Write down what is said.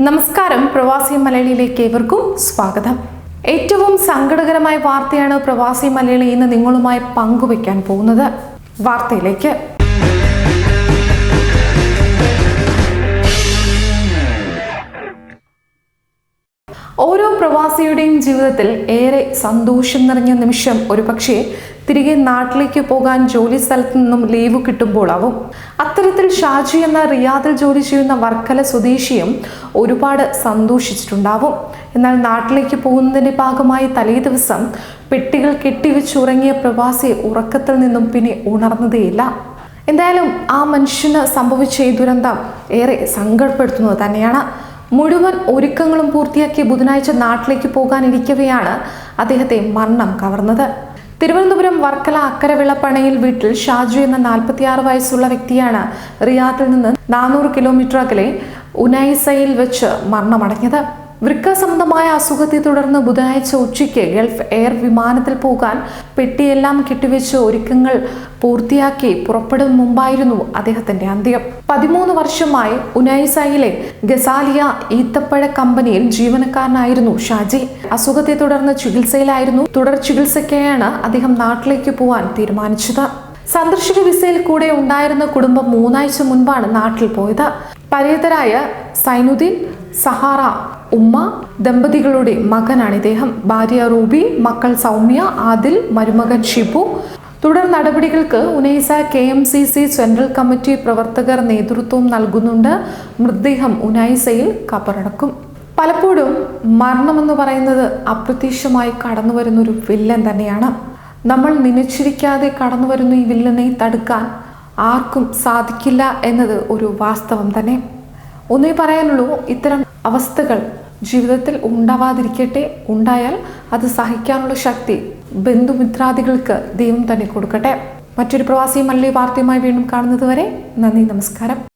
നമസ്കാരം. പ്രവാസി മലയാളിയിലേക്ക് ഏവർക്കും സ്വാഗതം. ഏറ്റവും സങ്കടകരമായ വാർത്തയാണ് പ്രവാസി മലയാളി ഇന്ന് നിങ്ങളുമായി പങ്കുവയ്ക്കാൻ പോകുന്നത്. വാർത്തയിലേക്ക്. ഓരോ പ്രവാസിയുടെയും ജീവിതത്തിൽ ഏറെ സന്തോഷം നിറഞ്ഞ നിമിഷം ഒരുപക്ഷെ തിരികെ നാട്ടിലേക്ക് പോകാൻ ജോലി സ്ഥലത്തു നിന്നും ലീവ് കിട്ടുമ്പോഴാവും അത്തരത്തിൽ ഷാജി എന്ന റിയാദിൽ ജോലി ചെയ്യുന്ന വർക്കല സ്വദേശിയും ഒരുപാട് സന്തോഷിച്ചിട്ടുണ്ടാവും. എന്നാൽ നാട്ടിലേക്ക് പോകുന്നതിന്റെ ഭാഗമായി തലേ ദിവസം പെട്ടികൾ കെട്ടിവെച്ചുറങ്ങിയ പ്രവാസി ഉറക്കത്തിൽ നിന്നും പിന്നെ ഉണർന്നതേയില്ല. എന്തായാലും ആ മനുഷ്യന് സംഭവിച്ച ഈ ദുരന്തം ഏറെ സങ്കടപ്പെടുത്തുന്നത് തന്നെയാണ്. മുഴുവൻ ഒരുക്കങ്ങളും പൂർത്തിയാക്കി ബുധനാഴ്ച നാട്ടിലേക്ക് പോകാനിരിക്കവെയാണ് അദ്ദേഹത്തെ മരണം കവർന്നത്. തിരുവനന്തപുരം വർക്കല അക്കരവിളപ്പണയിൽ വീട്ടിൽ ഷാജു എന്ന നാൽപ്പത്തിയാറ് വയസ്സുള്ള വ്യക്തിയാണ് റിയാദിൽ നിന്ന് നാനൂറ് കിലോമീറ്റർ അകലെ ഉനൈസയിൽ വെച്ച് മരണമടഞ്ഞത്. വൃക്ക സംബന്ധമായ അസുഖത്തെ തുടർന്ന് ബുധനാഴ്ച ഉച്ചയ്ക്ക് ഗൾഫ് എയർ വിമാനത്തിൽ പോകാൻ പെട്ടിയെല്ലാം കെട്ടിവെച്ച് ഒരുക്കങ്ങൾ പൂർത്തിയാക്കി പുറപ്പെടും മുമ്പായിരുന്നു അദ്ദേഹത്തിന്റെ അന്ത്യം. പതിമൂന്ന് വർഷമായി ഉനൈസയിലെ ഗസാലിയ ഈത്തപ്പഴ കമ്പനിയിൽ ജീവനക്കാരനായിരുന്നു ഷാജി. അസുഖത്തെ തുടർന്ന് ചികിത്സയിലായിരുന്നു. തുടർ ചികിത്സയ്ക്കായാണ് അദ്ദേഹം നാട്ടിലേക്ക് പോവാൻ തീരുമാനിച്ചത്. സന്ദർശക വിസയിൽ കൂടെ ഉണ്ടായിരുന്ന കുടുംബം മൂന്നാഴ്ച മുൻപാണ് നാട്ടിൽ പോയത്. പരേതരായ സൈനുദ്ദീൻ സഹാറ ഉമ്മ ദമ്പതികളുടെ മകനാണ് ഇദ്ദേഹം. ഭാര്യ റൂബി മക്കൾ സൗമ്യ ആദിൽ മരുമകൻ ഷിബു. തുടർ നടപടികൾക്ക് Unaisa K M C C central committee പ്രവർത്തകർ നേതൃത്വം നൽകുന്നുണ്ട്. മൃതദേഹം ഉനൈസയിൽ കബറടക്കും. പലപ്പോഴും മരണമെന്ന് പറയുന്നത് അപ്രത്യക്ഷമായി കടന്നു വരുന്നൊരു വില്ലൻ തന്നെയാണ്. നമ്മൾ നിനച്ചിരിക്കാതെ കടന്നു വരുന്ന ഈ വില്ലനെ തടുക്കാൻ ആർക്കും സാധിക്കില്ല എന്നത് ഒരു വാസ്തവം തന്നെ. ഒന്നേ പറയാനുള്ളൂ ഇത്തരം അവസ്ഥകൾ ജീവിതത്തിൽ ഉണ്ടാവാതിരിക്കട്ടെ. ഉണ്ടായാൽ അത് സഹിക്കാനുള്ള ശക്തി ബന്ധുമിത്രാദികൾക്ക് ദൈവം തന്നെ കൊടുക്കട്ടെ. മറ്റൊരു പ്രവാസി മല്ലി വാർത്തയുമായി വീണ്ടും കാണുന്നത് വരെ നന്ദി നമസ്കാരം.